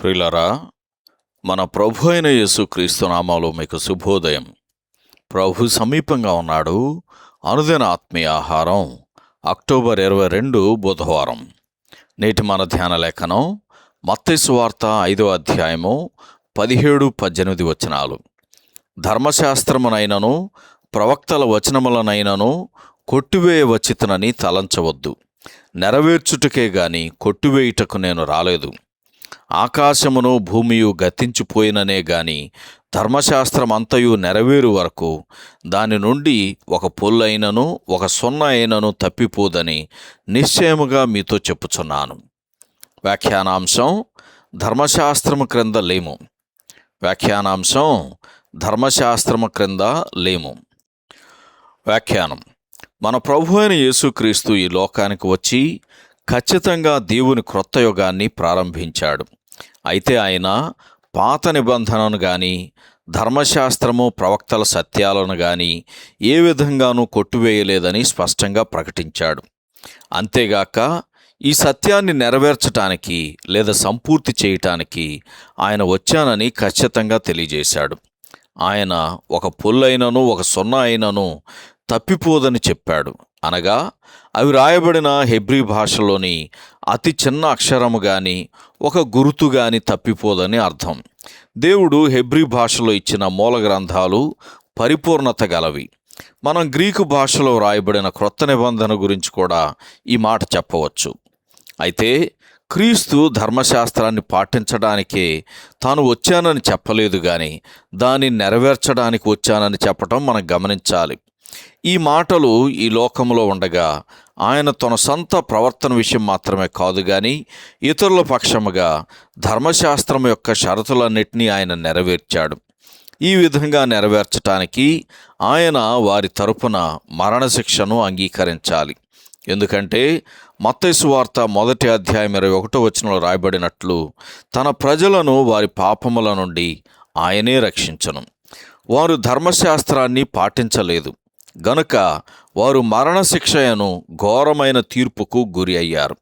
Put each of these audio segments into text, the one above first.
ప్రియులరా మన ప్రభు అయిన యేసుక్రీస్తు నామాలో మీకు శుభోదయం. ప్రభు సమీపంగా ఉన్నాడు. అనుదిన ఆత్మీయ ఆహారం అక్టోబర్ ఇరవై రెండు బుధవారం. నేటి మన ధ్యాన లేఖనం మత్తైసు వార్త ఐదో అధ్యాయము పదిహేడు పద్దెనిమిది వచనాలు. ధర్మశాస్త్రమునైనను ప్రవక్తల వచనములనైనను కొట్టివేయవచ్చితనని తలంచవద్దు. నెరవేర్చుటకే గాని కొట్టివేయుటకు నేను రాలేదు. ఆకాశమును భూమియు గతించిపోయిననే గాని ధర్మశాస్త్రం అంతయు నెరవేరు వరకు దాని నుండి ఒక పొల్లైనను ఒక సున్న అయినను తప్పిపోదని నిశ్చయముగా మీతో చెప్పుచున్నాను. వ్యాఖ్యానాంశం ధర్మశాస్త్రము క్రింద లేము. వ్యాఖ్యానాంశం ధర్మశాస్త్రము క్రింద లేము. వ్యాఖ్యానం మన ప్రభు అయిన యేసుక్రీస్తు ఈ లోకానికి వచ్చి ఖచ్చితంగా దేవుని క్రొత్త యుగాన్ని ప్రారంభించాడు. అయితే ఆయన పాత నిబంధనను కానీ ధర్మశాస్త్రము ప్రవక్తల సత్యాలను కానీ ఏ విధంగానూ కొట్టువేయలేదని స్పష్టంగా ప్రకటించాడు. అంతేగాక ఈ సత్యాన్ని నెరవేర్చటానికి లేదా సంపూర్తి చేయటానికి ఆయన వచ్చానని ఖచ్చితంగా తెలియజేశాడు. ఆయన ఒక పుల్లైనను ఒక సున్న అయినను తప్పిపోదని చెప్పాడు. అనగా అవి రాయబడిన హెబ్రీ భాషలోని అతి చిన్న అక్షరము గాని ఒక గుర్తు గాని తప్పిపోదని అర్థం. దేవుడు హెబ్రీ భాషలో ఇచ్చిన మూల గ్రంథాలు పరిపూర్ణత గలవి. మనం గ్రీకు భాషలో రాయబడిన క్రొత్త నిబంధన గురించి కూడా ఈ మాట చెప్పవచ్చు. అయితే క్రీస్తు ధర్మశాస్త్రాన్ని పాటించడానికే తాను వచ్చానని చెప్పలేదు కానీ దాన్ని నెరవేర్చడానికి వచ్చానని చెప్పటం మనం గమనించాలి. ఈ మాటలు ఈ లోకంలో ఉండగా ఆయన తన సొంత ప్రవర్తన విషయం మాత్రమే కాదు కానీ ఇతరుల పక్షముగా ధర్మశాస్త్రం యొక్క షరతులన్నింటినీ ఆయన నెరవేర్చాడు. ఈ విధంగా నెరవేర్చటానికి ఆయన వారి తరపున మరణశిక్షను అంగీకరించాలి. ఎందుకంటే మత్తైసు వార్త మొదటి అధ్యాయం ఇరవై ఒకటో వచనంలో రాయబడినట్లు తన ప్రజలను వారి పాపముల నుండి ఆయనే రక్షించను. వారు ధర్మశాస్త్రాన్ని పాటించలేదు. గనుక వారు మరణశిక్షయను ఘోరమైన తీర్పుకు గురి అయ్యారు.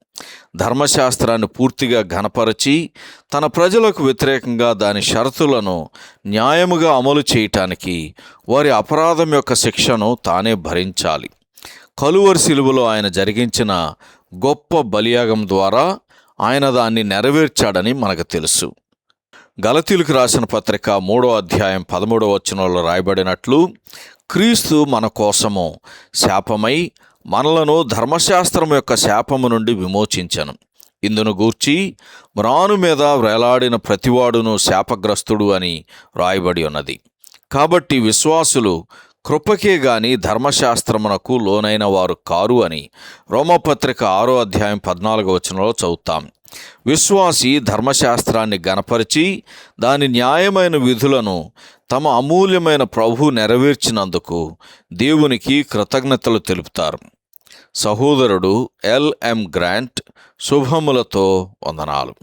ధర్మశాస్త్రాన్ని పూర్తిగా ఘనపరచి తన ప్రజలకు వ్యతిరేకంగా దాని షరతులను న్యాయముగా అమలు చేయటానికి వారి అపరాధం యొక్క శిక్షను తానే భరించాలి. కలువరి శిలువలో ఆయన జరిగించిన గొప్ప బలియాగం ద్వారా ఆయన దాన్ని నెరవేర్చాడని మనకు తెలుసు. గలతీలకు రాసిన పత్రిక మూడో అధ్యాయం పదమూడవ వచనంలో రాయబడినట్లు క్రీస్తు మన కోసము శాపమై మనలను ధర్మశాస్త్రం యొక్క శాపము నుండి విమోచించను. ఇందును గూర్చి మ్రాను మీద వేలాడిన ప్రతివాడును శాపగ్రస్తుడు అని రాయబడి ఉన్నది. కాబట్టి విశ్వాసులు కృపకే గాని ధర్మశాస్త్రమునకు లోనైన వారు కారు అని రోమపత్రిక ఆరో అధ్యాయం పద్నాలుగో వచనంలో చదువుతాం. విశ్వాసి ధర్మశాస్త్రాన్ని గనపరిచి దాని న్యాయమైన విధులను తమ అమూల్యమైన ప్రభు నెరవేర్చినందుకు దేవునికి కృతజ్ఞతలు తెలుపుతారు. సహోదరుడు ఎల్ఎం గ్రాంట్ శుభములతో వందనాలు.